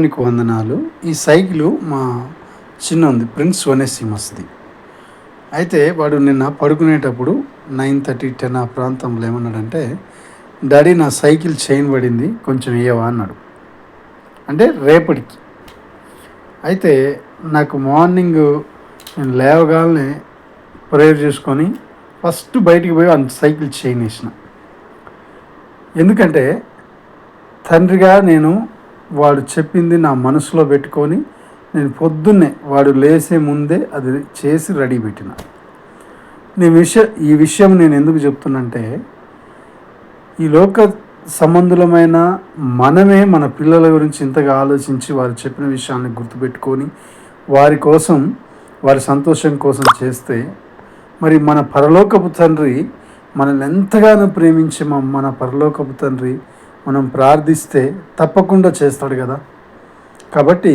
దేవునికి వందనాలు. ఈ సైకిల్ మా చిన్న ఉంది ప్రిన్స్ వనేసిమస్ది అయితే వాడు నిన్న పడుకునేటప్పుడు నైన్ థర్టీ టెన్ ఆ ప్రాంతంలో ఏమన్నాడంటే డాడీ నా సైకిల్ చైన్ పడింది కొంచెం ఇయ్యవా? అన్నాడు. అంటే రేపటికి. అయితే నాకు మార్నింగ్ నేను లేవగానే ప్రేయర్ చేసుకొని ఫస్ట్ బయటికి పోయి అంత సైకిల్ చైన్ వేసిన. ఎందుకంటే తండ్రిగా నేను వాడు చెప్పింది నా మనసులో పెట్టుకొని నేను పొద్దున్నే వాడు లేసే ముందే అది చేసి రెడీ పెట్టిన. నేను విషయ ఈ విషయం నేను ఎందుకు చెప్తున్నంటే ఈ లోక సంబంధులమైన మనమే మన పిల్లల గురించి ఇంతగా ఆలోచించి వారు చెప్పిన విషయాన్ని గుర్తుపెట్టుకొని వారి కోసం వారి సంతోషం కోసం చేస్తే మరి మన పరలోకపు తండ్రి మనల్ని ఎంతగానో ప్రేమించే మన పరలోకపు తండ్రి మనం ప్రార్థిస్తే తప్పకుండా చేస్తాడు కదా. కాబట్టి